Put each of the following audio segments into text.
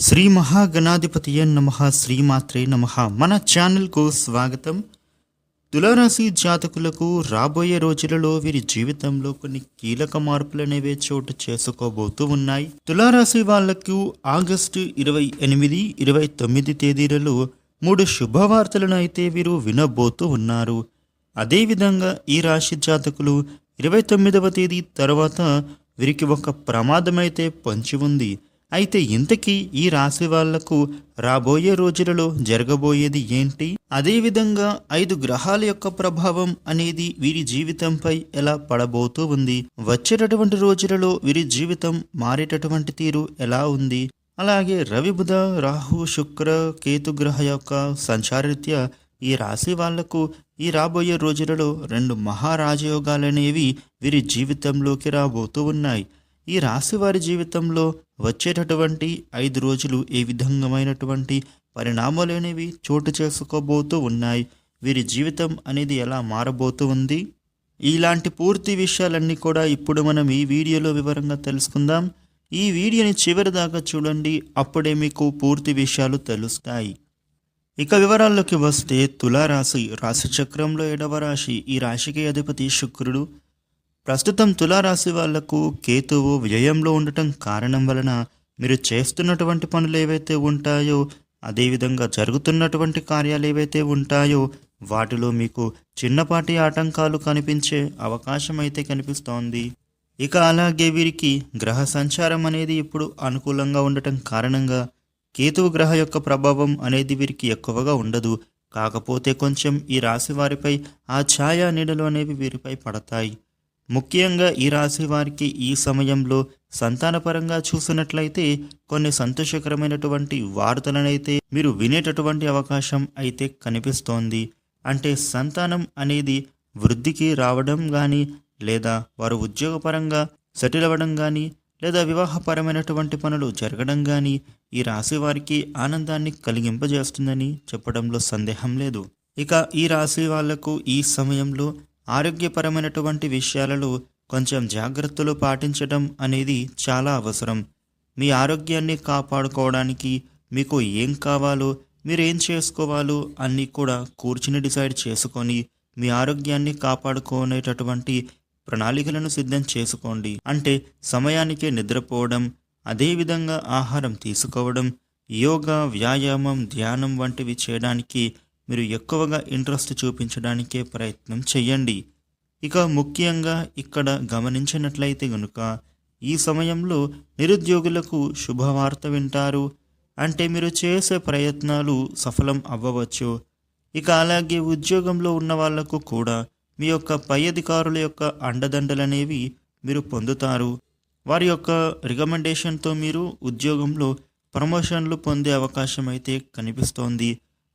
శ్రీ మహాగణాధిపతియ నమ శ్రీమాత్రే నమ. మన ఛానల్కు స్వాగతం. తులారాశి జాతకులకు రాబోయే రోజులలో వీరి జీవితంలో కొన్ని కీలక మార్పులు అనేవి చోటు చేసుకోబోతూ ఉన్నాయి. తులారాశి వాళ్ళకు ఆగస్టు ఇరవై ఎనిమిది ఇరవై తొమ్మిది తేదీలలో మూడు శుభవార్తలను అయితే వీరు వినబోతూ ఉన్నారు. అదేవిధంగా ఈ రాశి జాతకులు ఇరవై తొమ్మిదవ తేదీ తర్వాత వీరికి ఒక ప్రమాదమైతే పొంచి ఉంది. అయితే ఇంతకీ ఈ రాశి వాళ్ళకు రాబోయే రోజులలో జరగబోయేది ఏంటి? అదేవిధంగా ఐదు గ్రహాల యొక్క ప్రభావం అనేది వీరి జీవితంపై ఎలా పడబోతూ ఉంది? వచ్చేటటువంటి రోజులలో వీరి జీవితం మారేటటువంటి తీరు ఎలా ఉంది? అలాగే రవి బుధ రాహు శుక్ర కేతు గ్రహ యొక్క సంచారరీత్యా ఈ రాశి వాళ్ళకు ఈ రాబోయే రోజులలో రెండు మహారాజయోగాలనేవి వీరి జీవితంలోకి రాబోతూ ఉన్నాయి. ఈ రాశి వారి జీవితంలో వచ్చేటటువంటి ఐదు రోజులు ఏ విధంగామైనటువంటి పరిణామాలు అనేవి చోటు చేసుకోబోతూ ఉన్నాయి? వీరి జీవితం అనేది ఎలా మారబోతూ ఉంది? ఇలాంటి పూర్తి విషయాలన్నీ కూడా ఇప్పుడు మనం ఈ వీడియోలో వివరంగా తెలుసుకుందాం. ఈ వీడియోని చివరి దాకా చూడండి అప్పుడే మీకు పూర్తి విషయాలు తెలుస్తాయి. ఇక వివరాల్లోకి వస్తే తులారాశి రాశి చక్రంలో ఏడవ రాశి. ఈ రాశికి అధిపతి శుక్రుడు. ప్రస్తుతం తులారాశి వాళ్ళకు కేతువు వ్యయంలో ఉండటం కారణం వలన మీరు చేస్తున్నటువంటి పనులు ఏవైతే ఉంటాయో అదేవిధంగా జరుగుతున్నటువంటి కార్యాలు ఏవైతే ఉంటాయో వాటిలో మీకు చిన్నపాటి ఆటంకాలు కనిపించే అవకాశం అయితే కనిపిస్తోంది. ఇక అలాగే వీరికి గ్రహ సంచారం అనేది ఇప్పుడు అనుకూలంగా ఉండటం కారణంగా కేతువు గ్రహ యొక్క ప్రభావం అనేది వీరికి ఎక్కువగా ఉండదు. కాకపోతే కొంచెం ఈ రాశి వారిపై ఆ ఛాయా నీడలు అనేవి వీరిపై పడతాయి. ముఖ్యంగా ఈ రాశి వారికి ఈ సమయంలో సంతానపరంగా చూసినట్లయితే కొన్ని సంతోషకరమైనటువంటి వార్తలనైతే మీరు వినేటటువంటి అవకాశం అయితే కనిపిస్తోంది. అంటే సంతానం అనేది వృద్ధికి రావడం కానీ లేదా వారు ఉద్యోగపరంగా సెటిల్ అవ్వడం కానీ లేదా వివాహపరమైనటువంటి పనులు జరగడం కానీ ఈ రాశి వారికి ఆనందాన్ని కలిగింపజేస్తుందని చెప్పడంలో సందేహం లేదు. ఇక ఈ రాశి వాళ్ళకు ఈ సమయంలో ఆరోగ్యపరమైనటువంటి విషయాలలో కొంచెం జాగ్రత్తలు పాటించడం అనేది చాలా అవసరం. మీ ఆరోగ్యాన్ని కాపాడుకోవడానికి మీకు ఏం కావాలో మీరు ఏం చేసుకోవాలో అన్నీ కూడా కూర్చుని డిసైడ్ చేసుకొని మీ ఆరోగ్యాన్ని కాపాడుకునేటటువంటి ప్రణాళికలను సిద్ధం చేసుకోండి. అంటే సమయానికే నిద్రపోవడం అదేవిధంగా ఆహారం తీసుకోవడం యోగా వ్యాయామం ధ్యానం వంటివి చేయడానికి మీరు ఎక్కువగా ఇంట్రెస్ట్ చూపించడానికే ప్రయత్నం చేయండి ఇక ముఖ్యంగా ఇక్కడ గమనించినట్లయితే గనుక ఈ సమయంలో నిరుద్యోగులకు శుభవార్త వింటారు. అంటే మీరు చేసే ప్రయత్నాలు సఫలం అవ్వవచ్చు. ఇక అలాగే ఉద్యోగంలో ఉన్న వాళ్ళకు కూడా మీ యొక్క పై అధికారుల యొక్క అండదండలనేవి మీరు పొందుతారు. వారి యొక్క రికమెండేషన్తో మీరు ఉద్యోగంలో ప్రమోషన్లు పొందే అవకాశం అయితే కనిపిస్తోంది.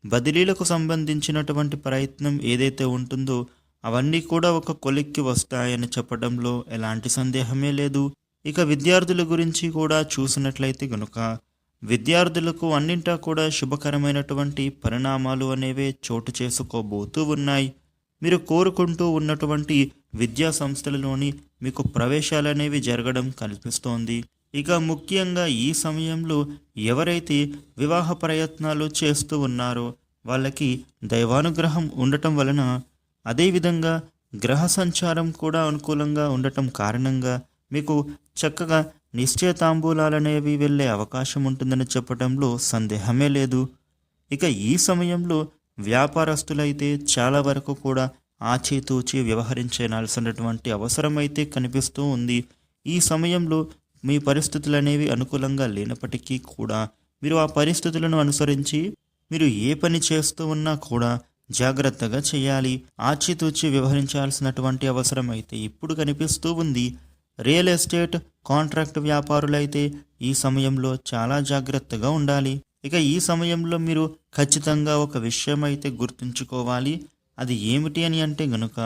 బదిలీలకు సంబంధించినటువంటి ప్రయత్నం ఏదైతే ఉంటుందో అవన్నీ కూడా ఒక కొలిక్కి వస్తాయని చెప్పడంలో ఎలాంటి సందేహమే లేదు. ఇక విద్యార్థుల గురించి కూడా చూసినట్లయితే గనుక విద్యార్థులకు అన్నింటా కూడా శుభకరమైనటువంటి పరిణామాలు అనేవే చోటు చేసుకోబోతూ ఉన్నాయి. మీరు కోరుకుంటూ ఉన్నటువంటి విద్యా సంస్థలలోని మీకు ప్రవేశాలు అనేవి జరగడం కల్పిస్తోంది ఇక ముఖ్యంగా ఈ సమయంలో ఎవరైతే వివాహ ప్రయత్నాలు చేస్తూ ఉన్నారో వాళ్ళకి దైవానుగ్రహం ఉండటం వలన అదేవిధంగా గ్రహ సంచారం కూడా అనుకూలంగా ఉండటం కారణంగా మీకు చక్కగా నిశ్చయతాంబూలాలనేవి వెళ్ళే అవకాశం ఉంటుందని చెప్పడంలో సందేహమే లేదు. ఇక ఈ సమయంలో వ్యాపారస్తులైతే చాలా వరకు కూడా ఆచితూచి వ్యవహరించాల్సినటువంటి అవసరం అయితే కనిపిస్తూ ఉంది. ఈ సమయంలో మీ పరిస్థితులు అనేవి అనుకూలంగా లేనప్పటికీ కూడా మీరు ఆ పరిస్థితులను అనుసరించి మీరు ఏ పని చేస్తూ ఉన్నా కూడా జాగ్రత్తగా చేయాలి. ఆచితూచి వ్యవహరించాల్సినటువంటి అవసరం అయితే ఇప్పుడు కనిపిస్తూ ఉంది. రియల్ ఎస్టేట్ కాంట్రాక్ట్ వ్యాపారులైతే ఈ సమయంలో చాలా జాగ్రత్తగా ఉండాలి. ఇక ఈ సమయంలో మీరు ఖచ్చితంగా ఒక విషయం అయితే గుర్తుంచుకోవాలి. అది ఏమిటి అని అంటే గనుక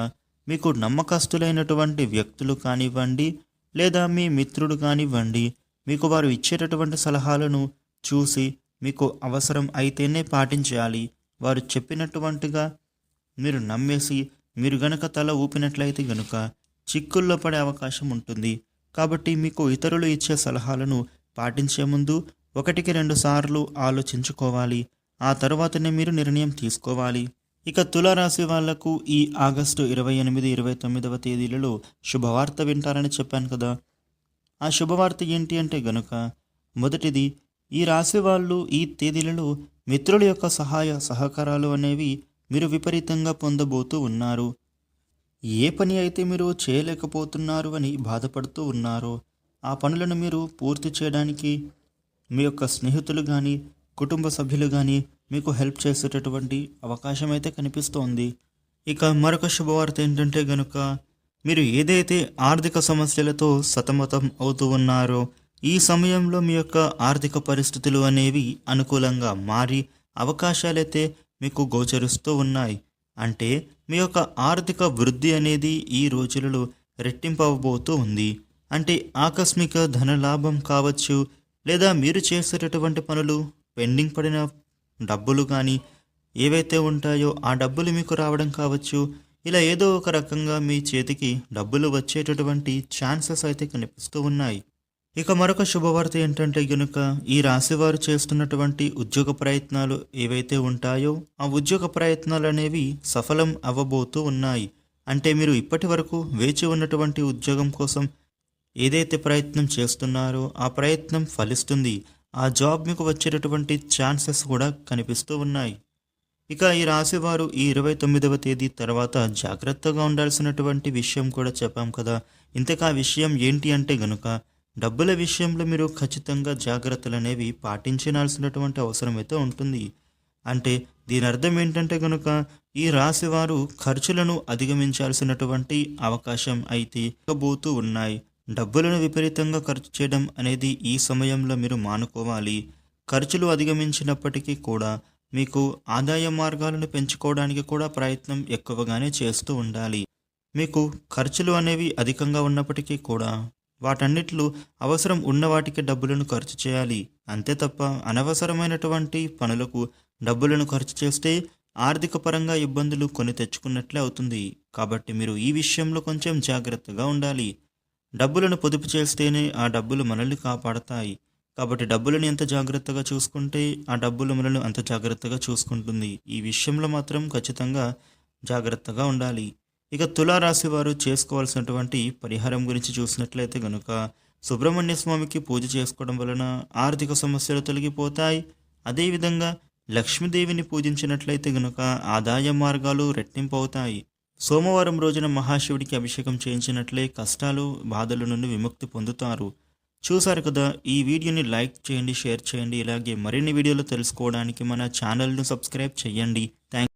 మీకు నమ్మకస్తులైనటువంటి వ్యక్తులు కానివ్వండి లేదా మీ మిత్రుడు కానివ్వండి మీకు వారు ఇచ్చేటటువంటి సలహాలను చూసి మీకు అవసరం అయితేనే పాటించాలి. వారు చెప్పినటువంటిగా మీరు నమ్మేసి మీరు గనక తల ఊపినట్లయితే గనుక చిక్కుల్లో పడే అవకాశం ఉంటుంది. కాబట్టి మీకు ఇతరులు ఇచ్చే సలహాలను పాటించే ముందు ఒకటికి రెండు సార్లు ఆలోచించుకోవాలి. ఆ తర్వాతనే మీరు నిర్ణయం తీసుకోవాలి. ఇక తులారాశి వాళ్ళకు ఈ ఆగస్టు ఇరవై ఎనిమిది ఇరవై తొమ్మిదవ తేదీలలో శుభవార్త వింటారని చెప్పాను కదా. ఆ శుభవార్త ఏంటి అంటే గనుక మొదటిది ఈ రాశి వాళ్ళు ఈ తేదీలలో మిత్రుల యొక్క సహాయ సహకారాలు అనేవి మీరు విపరీతంగా పొందబోతూ ఉన్నారు. ఏ పని అయితే మీరు చేయలేకపోతున్నారు అని బాధపడుతూ ఉన్నారో ఆ పనులను మీరు పూర్తి చేయడానికి మీ యొక్క స్నేహితులు కానీ కుటుంబ సభ్యులు కానీ మీకు హెల్ప్ చేసేటటువంటి అవకాశం అయితే కనిపిస్తోంది. ఇక మరొక శుభవార్త ఏంటంటే గనుక మీరు ఏదైతే ఆర్థిక సమస్యలతో సతమతం అవుతూ ఉన్నారో ఈ సమయంలో మీ యొక్క ఆర్థిక పరిస్థితులు అనేవి అనుకూలంగా మారి అవకాశాలైతే మీకు గోచరిస్తూ ఉన్నాయి. అంటే మీ యొక్క ఆర్థిక వృద్ధి అనేది ఈ రోజులలో రెట్టింపవబోతూ ఉంది. అంటే ఆకస్మిక ధనలాభం కావచ్చు లేదా మీరు చేసేటటువంటి పనులు పెండింగ్ పడిన డబ్బులు కానీ ఏవైతే ఉంటాయో ఆ డబ్బులు మీకు రావడం కావచ్చు. ఇలా ఏదో ఒక రకంగా మీ చేతికి డబ్బులు వచ్చేటటువంటి ఛాన్సెస్ అయితే కనిపిస్తూ ఉన్నాయి. ఇక మరొక శుభవార్త ఏంటంటే గనుక ఈ రాశివారు చేస్తున్నటువంటి ఉద్యోగ ప్రయత్నాలు ఏవైతే ఉంటాయో ఆ ఉద్యోగ ప్రయత్నాలు అనేవి సఫలం అవ్వబోతూ ఉన్నాయి. అంటే మీరు ఇప్పటి వరకు వేచి ఉన్నటువంటి ఉద్యోగం కోసం ఏదైతే ప్రయత్నం చేస్తున్నారో ఆ ప్రయత్నం ఫలిస్తుంది. ఆ జాబ్ మీకు వచ్చేటటువంటి ఛాన్సెస్ కూడా కనిపిస్తూ ఉన్నాయి. ఇక ఈ రాశివారు ఈ ఇరవై తొమ్మిదవ తేదీ తర్వాత జాగ్రత్తగా ఉండాల్సినటువంటి విషయం కూడా చెప్పాం కదా. ఇంతకు ఆ విషయం ఏంటి అంటే గనుక డబ్బుల విషయంలో మీరు ఖచ్చితంగా జాగ్రత్తలు అనేవి పాటించాల్సినటువంటి అవసరం అయితే ఉంటుంది. అంటే దీని అర్థం ఏంటంటే కనుక ఈ రాశివారు ఖర్చులను అధిగమించాల్సినటువంటి అవకాశం అయితే ఇవ్వబోతూ ఉన్నాయి. డబ్బులను విపరీతంగా ఖర్చు చేయడం అనేది ఈ సమయంలో మీరు మానుకోవాలి. ఖర్చులు అధిగమించినప్పటికీ కూడా మీకు ఆదాయ మార్గాలను పెంచుకోవడానికి కూడా ప్రయత్నం ఎక్కువగానే చేస్తూ ఉండాలి. మీకు ఖర్చులు అనేవి అధికంగా ఉన్నప్పటికీ కూడా వాటన్నిటిలో అవసరం ఉన్న వాటికి డబ్బులను ఖర్చు చేయాలి. అంతే తప్ప అనవసరమైనటువంటి పనులకు డబ్బులను ఖర్చు చేస్తే ఆర్థిక పరంగా ఇబ్బందులు కొని తెచ్చుకున్నట్లే అవుతుంది. కాబట్టి మీరు ఈ విషయంలో కొంచెం జాగ్రత్తగా ఉండాలి. డబ్బులను పొదుపు చేస్తేనే ఆ డబ్బులు మనల్ని కాపాడతాయి. కాబట్టి డబ్బులను ఎంత జాగ్రత్తగా చూసుకుంటే ఆ డబ్బులు మనల్ని అంత జాగ్రత్తగా చూసుకుంటుంది. ఈ విషయంలో మాత్రం ఖచ్చితంగా జాగ్రత్తగా ఉండాలి. ఇక తులారాశి వారు చేసుకోవాల్సినటువంటి పరిహారం గురించి చూసినట్లయితే గనుక సుబ్రహ్మణ్య స్వామికి పూజ చేసుకోవడం వలన ఆర్థిక సమస్యలు తొలగిపోతాయి. అదేవిధంగా లక్ష్మీదేవిని పూజించినట్లయితే గనుక ఆదాయ మార్గాలు రెట్టింపు అవుతాయి సోమవారం రోజున మహాశివుడికి అభిషేకం చేయించినట్లే కష్టాలు బాధల నుండి విముక్తి పొందుతారు. చూసారు కదా ఈ వీడియోని లైక్ చేయండి షేర్ చేయండి. ఇలాగే మరిన్ని వీడియోలు తెలుసుకోవడానికి మన ఛానల్ను సబ్స్క్రైబ్ చేయండి. థ్యాంక్